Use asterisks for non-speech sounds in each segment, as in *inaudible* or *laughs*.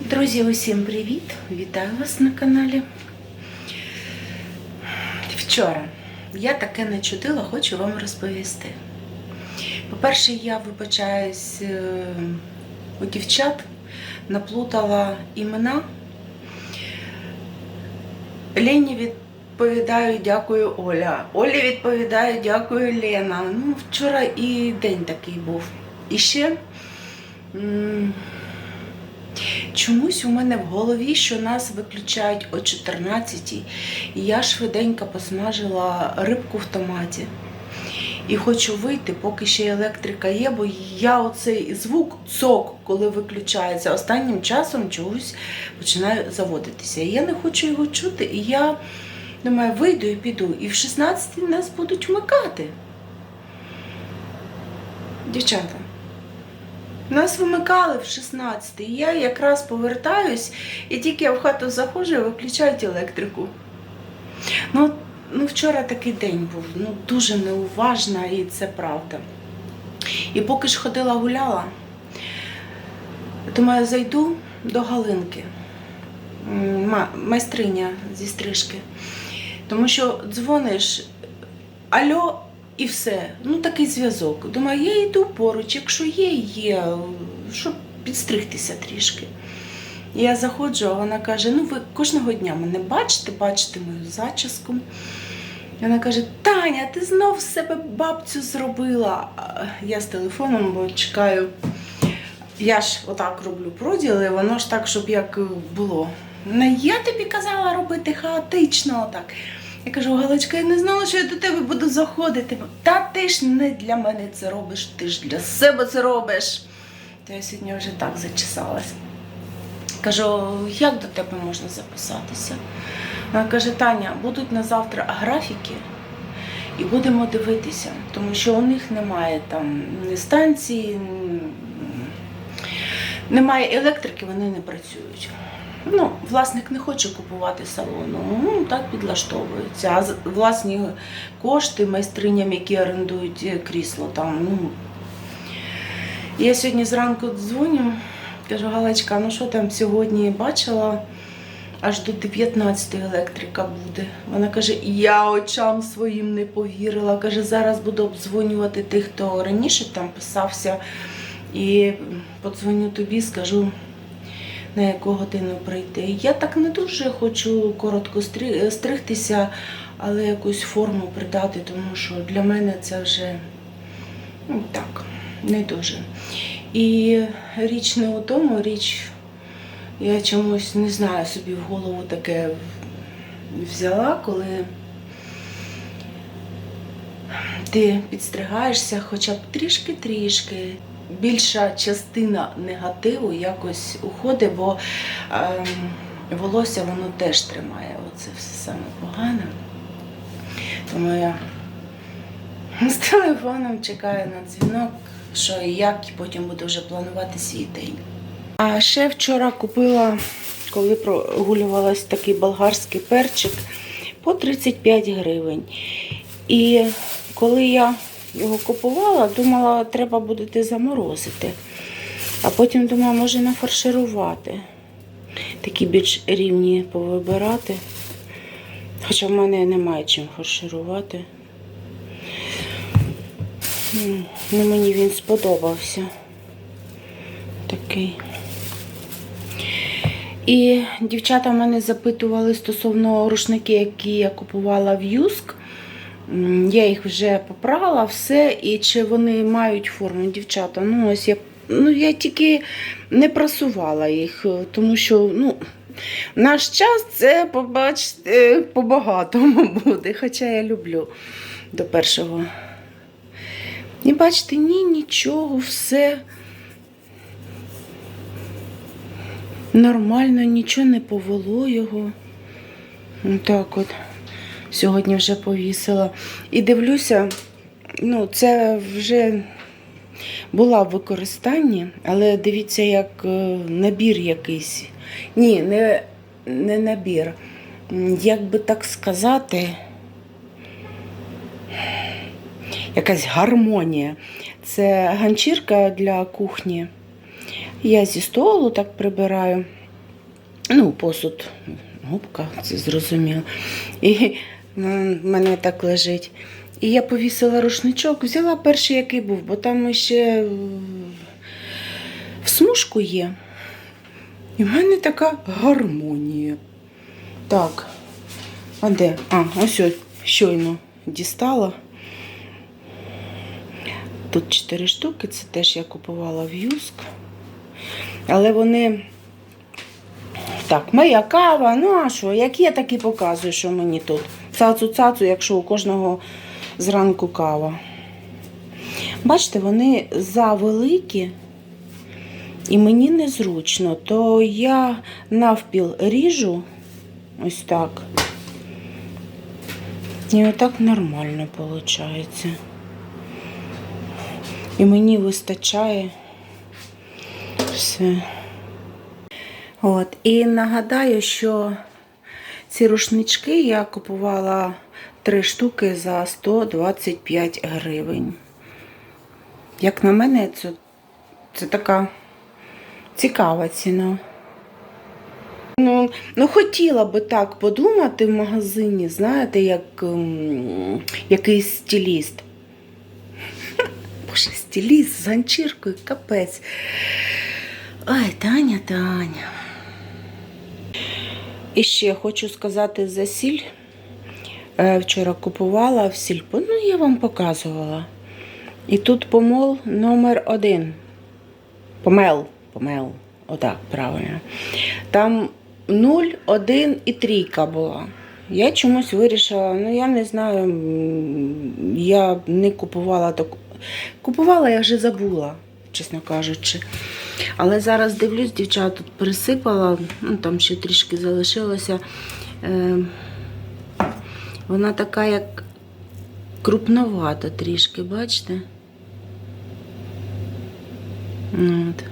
Друзі, усім привіт! Вітаю вас на каналі. Вчора я таке не чудила, хочу вам розповісти. По-перше, я вибачаюсь е, у дівчат, наплутала імена. Лені відповідаю, дякую Оля. Олі відповідаю, дякую Лена. Ну, вчора і день такий був. І ще. Чомусь у мене в голові, що нас виключають о 14-й, і я швиденько посмажила рибку в томаті. І хочу вийти, поки ще електрика є, бо я оцей звук цок, коли виключається, останнім часом чогось починаю заводитися. І я не хочу його чути, і я думаю, вийду і піду. І в 16-й нас будуть вмикати. Дівчата. Нас вимикали в 16 і я якраз повертаюсь, і тільки я в хату заходжу, і виключають електрику. Ну, ну, вчора такий день був, ну, дуже неуважна, і це правда. І поки ж ходила гуляла, думаю, зайду до Галинки, майстриня зі стрижки. Тому що дзвониш, альо, і все. Ну, такий зв'язок. Думаю, я йду поруч, якщо є, є, щоб підстригтися трішки. Я заходжу, а вона каже: ну ви кожного дня мене бачите, бачите мою зачіску. І вона каже: Таня, ти знов себе бабцю зробила. Я з телефоном бо чекаю. Я ж отак роблю проділ, і воно ж так, щоб як було. Ну, я тобі казала робити хаотично отак. Я кажу, Галочка, я не знала, що я до тебе буду заходити. Та ти ж не для мене це робиш, ти ж для себе це робиш. То я сьогодні вже так зачесалась. Кажу, як до тебе можна записатися? Вона каже, Таня, будуть на завтра графіки і будемо дивитися, тому що у них немає там ні станції, немає електрики, вони не працюють. Ну, власник не хоче купувати салону, ну так підлаштовується. А власні кошти майстриням, які орендують е, крісло там. Ну. Я сьогодні зранку дзвоню, кажу, Галочка, ну що там сьогодні бачила? Аж до 19 електрика буде. Вона каже, я очам своїм не повірила. Каже, зараз буду обдзвонювати тих, хто раніше там писався. І подзвоню тобі, скажу, на яку годину прийти. Я так не дуже хочу коротко стригтися, але якусь форму придати, тому що для мене це вже ну, так, не дуже. І річ не у тому, річ я чомусь не знаю собі в голову таке взяла, коли ти підстригаєшся хоча б трішки-трішки. Більша частина негативу якось уходить, бо ем, волосся воно теж тримає. Оце все саме погане. Тому я *laughs* з телефоном чекаю на дзвінок, що і як, і потім буду вже планувати свій день. А ще вчора купила, коли прогулювалась такий болгарський перчик по 35 гривень. І коли я його купувала, думала, треба буде заморозити. А потім думала, може нафарширувати. Такі більш рівні повибирати. Хоча в мене немає чим фарширувати. Ну, мені він сподобався. Такий. І дівчата мене запитували стосовно рушників, які я купувала в Юск. Я їх вже попрала, все, і чи вони мають форму, дівчата. Ну, ось я, ну, я тільки не прасувала їх, е, тому що ну, наш час це побачите, по-багатому *laughs* буде, хоча я люблю до першого. І бачите, ні, нічого, все. Нормально, нічого не повело його. Так от. Сьогодні вже повісила. І дивлюся, ну, це вже була в використанні, але дивіться, як е, набір якийсь. Ні, не, не набір. Як би так сказати, якась гармонія. Це ганчірка для кухні. Я зі столу так прибираю. Ну, посуд, губка, це зрозуміло. І мене так лежить. І я повісила рушничок, взяла перший, який був, бо там ще в смужку є. І в мене така гармонія. Так, а де? А, ось ось, щойно дістала. Тут чотири штуки, це теж я купувала в Юск. Але вони. Так, моя кава, ну а що, як є, так і показую, що мені тут. Цацу-цацу, якщо у кожного зранку кава. Бачите, вони завеликі і мені незручно, то я навпіл ріжу ось так. І отак нормально виходить. І мені вистачає все. От. І нагадаю, що ці рушнички я купувала три штуки за 125 гривень. Як на мене, це, це така цікава ціна. Ну, ну, хотіла би так подумати в магазині, знаєте, як ем, якийсь стиліст. *laughs* Боже, стиліст з ганчіркою, капець. Ой, Таня, Таня. І ще хочу сказати за сіль. Е, Вчора купувала в сільпо, ну я вам показувала. І тут помол номер один. Помел, помел, отак, правильно. Там 0, 1 і трійка була. Я чомусь вирішила, ну я не знаю, я не купувала таку. Купувала, я вже забула, чесно кажучи. Але зараз дивлюсь, дівчат тут присипала, ну там ще трішки залишилося. Е, вона така, як крупновата трішки, бачите? От.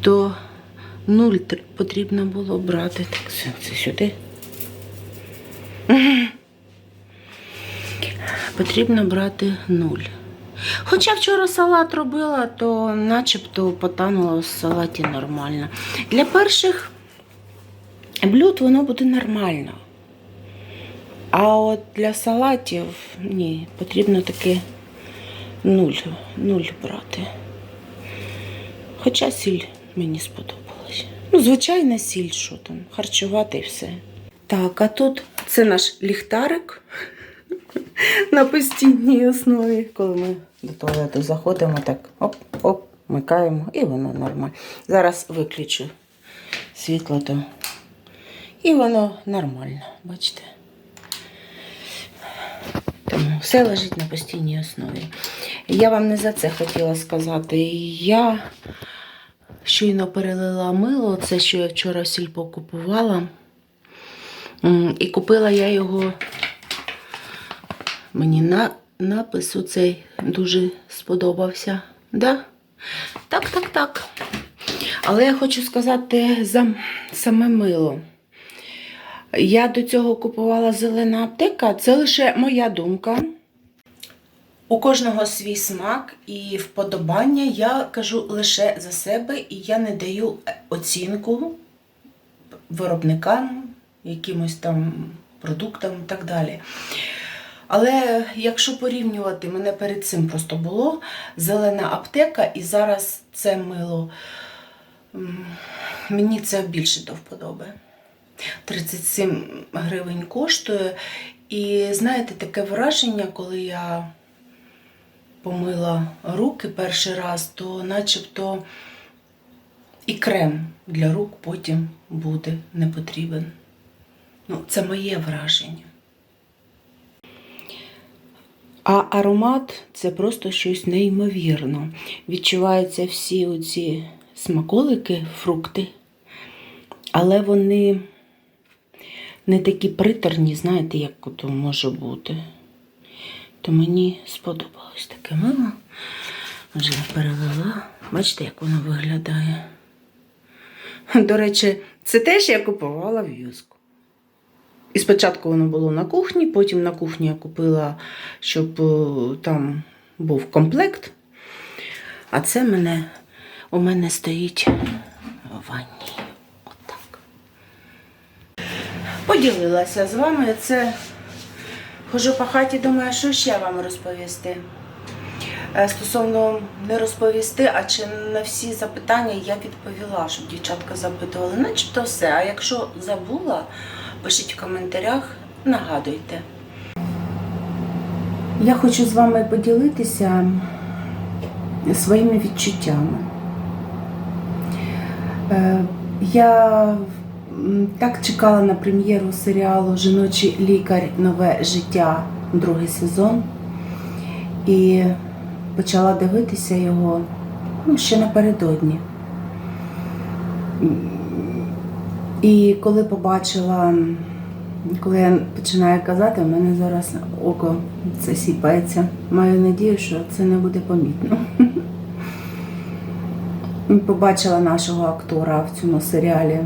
То нуль потрібно було брати. Так, це, це сюди. Потрібно брати нуль. Хоча вчора салат робила, то начебто потануло в салаті нормально. Для перших блюд воно буде нормально. А от для салатів ні, потрібно таки нуль, нуль брати. Хоча сіль мені сподобалась. Ну, звичайна сіль, що там, харчувати і все. Так, а тут це наш ліхтарик *laughs* на постійній основі. Коли ми до туалету заходимо, так оп-оп, вмикаємо і воно нормально. Зараз виключу світло, то і воно нормально, бачите? Тому все лежить на постійній основі. Я вам не за це хотіла сказати. Я щойно перелила мило, це що я вчора в сільпо купувала. І купила я його. Мені на, напис оцей дуже сподобався. Да? Так, так, так. Але я хочу сказати за саме мило. Я до цього купувала зелена аптека, це лише моя думка. У кожного свій смак і вподобання. Я кажу лише за себе, і я не даю оцінку виробникам, якимось там продуктам і так далі. Але якщо порівнювати, мене перед цим просто було зелена аптека, і зараз це мило. Мені це більше до вподоби. 37 гривень коштує. І знаєте, таке враження, коли я помила руки перший раз, то начебто і крем для рук потім буде не потрібен. Ну, це моє враження. А аромат це просто щось неймовірно. Відчуваються всі оці смаколики, фрукти, але вони не такі приторні, знаєте, як то може бути. То мені сподобалось таке мило. Вже перелила. Бачите, як воно виглядає. До речі, це теж я купувала в юску. І спочатку воно було на кухні, потім на кухні я купила, щоб е, там був комплект. А це мене, у мене стоїть в ванні. Отак. поділилася з вами. Це хожу по хаті, думаю, що ще вам розповісти. Е, Стосовно не розповісти, а чи на всі запитання я відповіла, щоб дівчатка запитували, начебто все. А якщо забула, пишіть в коментарях, нагадуйте. Я хочу з вами поділитися своїми відчуттями. Е, Я так чекала на прем'єру серіалу Жіночий лікар Нове життя, другий сезон. І почала дивитися його ну, ще напередодні. І коли побачила, коли я починаю казати, в мене зараз око це сіпається. Маю надію, що це не буде помітно. *laughs* Побачила нашого актора в цьому серіалі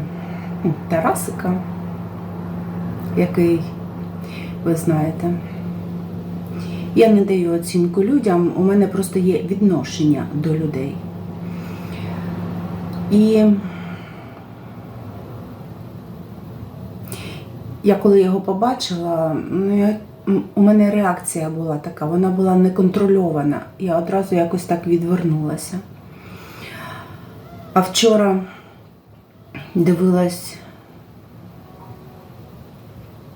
ну, Тарасика, який ви знаєте. Я не даю оцінку людям, у мене просто є відношення до людей. І я коли його побачила, ну, я, у мене реакція була така, вона була неконтрольована. Я одразу якось так відвернулася. А вчора дивилась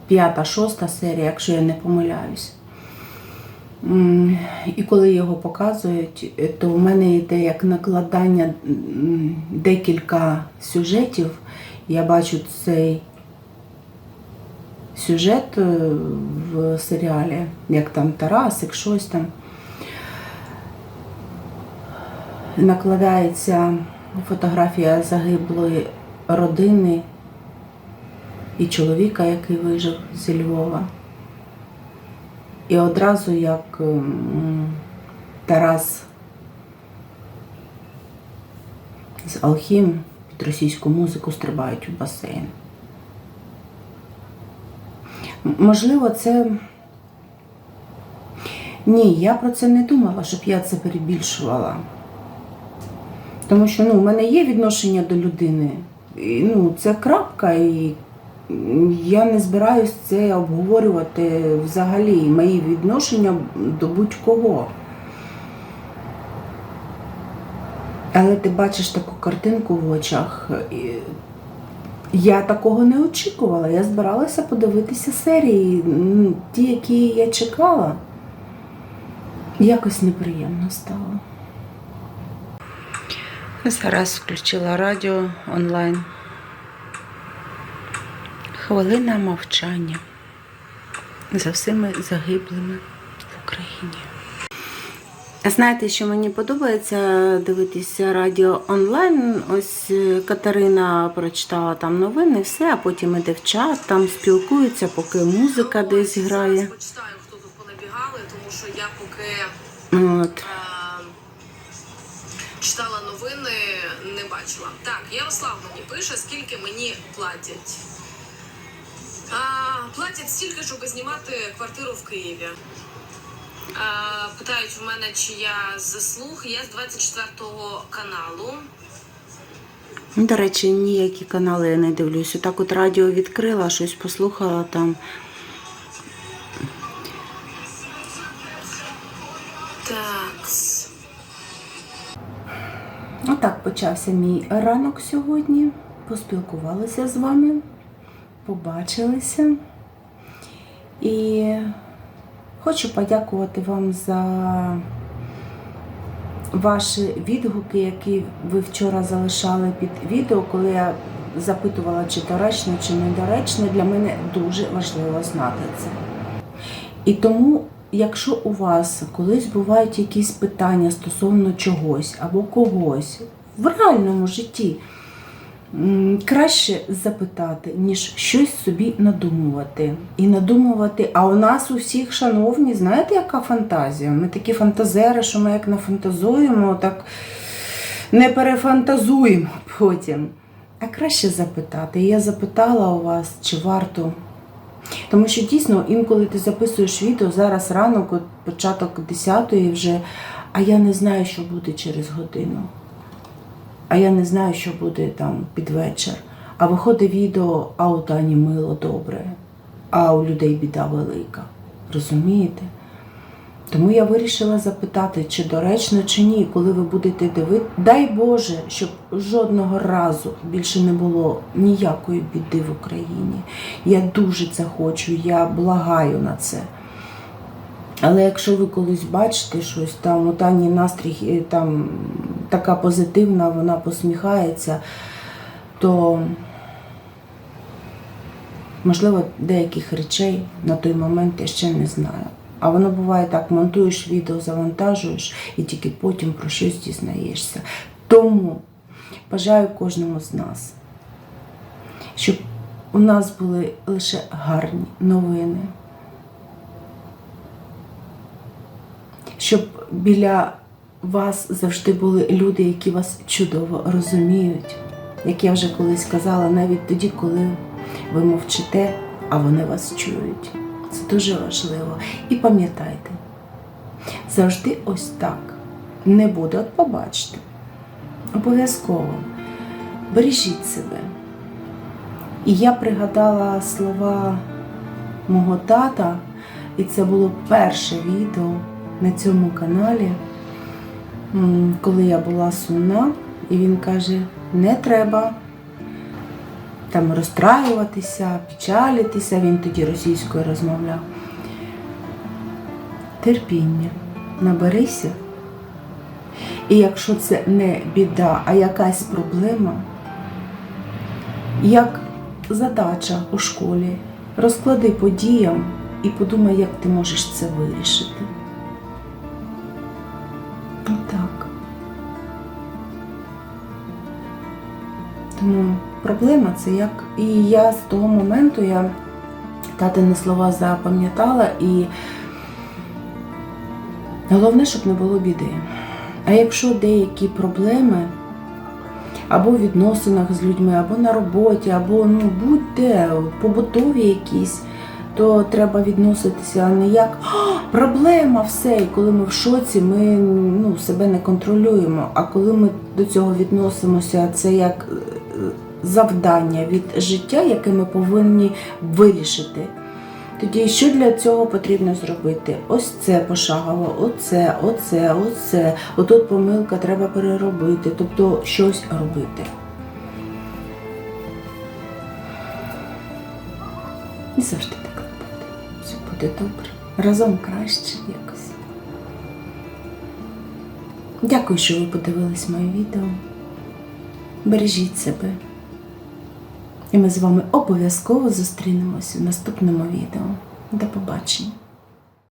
п'ята, шоста серія, якщо я не помиляюсь. І коли його показують, то в мене йде як накладання декілька сюжетів. Я бачу цей сюжет е, в серіалі, як там Тарасик, щось там. Накладається фотографія загиблої родини і чоловіка, який вижив зі Львова. І одразу як Тарас з Алхім під російську музику стрибають у басейн. Можливо, це. Ні, я про це не думала, щоб я це перебільшувала. Тому що ну, в мене є відношення до людини. І, ну, це крапка, і я не збираюсь це обговорювати взагалі. Мої відношення до будь-кого. Але ти бачиш таку картинку в очах. Я такого не очікувала. Я збиралася подивитися серії, ті, які я чекала. Якось неприємно стало. Зараз включила радіо онлайн. Хвилина мовчання за всіми загиблими в Україні. Знаєте, що мені подобається дивитися радіо онлайн. Ось е, Катерина прочитала там новини, все, а потім іде в чат, там спілкуються, поки музика десь грає. Почитаю, хто тут понабігали, тому що я поки От. е, читала новини, не бачила. Так, Ярослав мені пише, скільки мені платять. А, платять стільки, щоб знімати квартиру в Києві. Питають в мене, чи я з заслуг. Я з 24-го каналу. Ну, До речі, ніякі канали я не дивлюсь. Отак от радіо відкрила, щось послухала там. Так. Отак почався мій ранок сьогодні. Поспілкувалися з вами, побачилися. І хочу подякувати вам за ваші відгуки, які ви вчора залишали під відео, коли я запитувала, чи доречно, чи недоречно. Для мене дуже важливо знати це. І тому, якщо у вас колись бувають якісь питання стосовно чогось або когось в реальному житті, краще запитати, ніж щось собі надумувати. І надумувати, а у нас у всіх, шановні, знаєте, яка фантазія? Ми такі фантазери, що ми як нафантазуємо, так не перефантазуємо потім. А краще запитати. Я запитала у вас, чи варто тому що дійсно інколи ти записуєш відео зараз ранок, от початок 10-ї вже, а я не знаю, що буде через годину. А я не знаю, що буде там під вечір. А виходить відео, а у Тані мило добре, а у людей біда велика. Розумієте? Тому я вирішила запитати, чи доречно, чи ні, коли ви будете дивити. Дай Боже, щоб жодного разу більше не було ніякої біди в Україні. Я дуже це хочу, я благаю на це. Але якщо ви колись бачите щось, там у Тані настрій е, там така позитивна, вона посміхається, то можливо деяких речей на той момент я ще не знаю. А воно буває так, монтуєш відео, завантажуєш і тільки потім про щось дізнаєшся. Тому бажаю кожному з нас, щоб у нас були лише гарні новини. Щоб біля вас завжди були люди, які вас чудово розуміють. Як я вже колись казала, навіть тоді, коли ви мовчите, а вони вас чують. Це дуже важливо. І пам'ятайте, завжди ось так не буде, от побачите. Обов'язково бережіть себе. І я пригадала слова мого тата, і це було перше відео на цьому каналі, коли я була сумна, і він каже: не треба там розстраюватися, печалитися, він тоді російською розмовляв. Терпіння, наберися. І якщо це не біда, а якась проблема, як задача у школі, розклади по діям і подумай, як ти можеш це вирішити. Тому проблема це як. І я з того моменту я татини слова запам'ятала і головне, щоб не було біди. А якщо деякі проблеми або в відносинах з людьми, або на роботі, або ну будь-де, побутові якісь, то треба відноситися не як «А, проблема, все. І коли ми в шоці, ми ну, себе не контролюємо. А коли ми до цього відносимося, це як завдання від життя, яке ми повинні вирішити. Тоді що для цього потрібно зробити? Ось це пошагово, оце, оце, оце. Отут помилка треба переробити, тобто щось робити. І завжди так буде. Все буде добре. Разом краще якось. Дякую, що ви подивились моє відео. Бережіть себе. І ми з вами обов'язково зустрінемось у наступному відео. До побачення!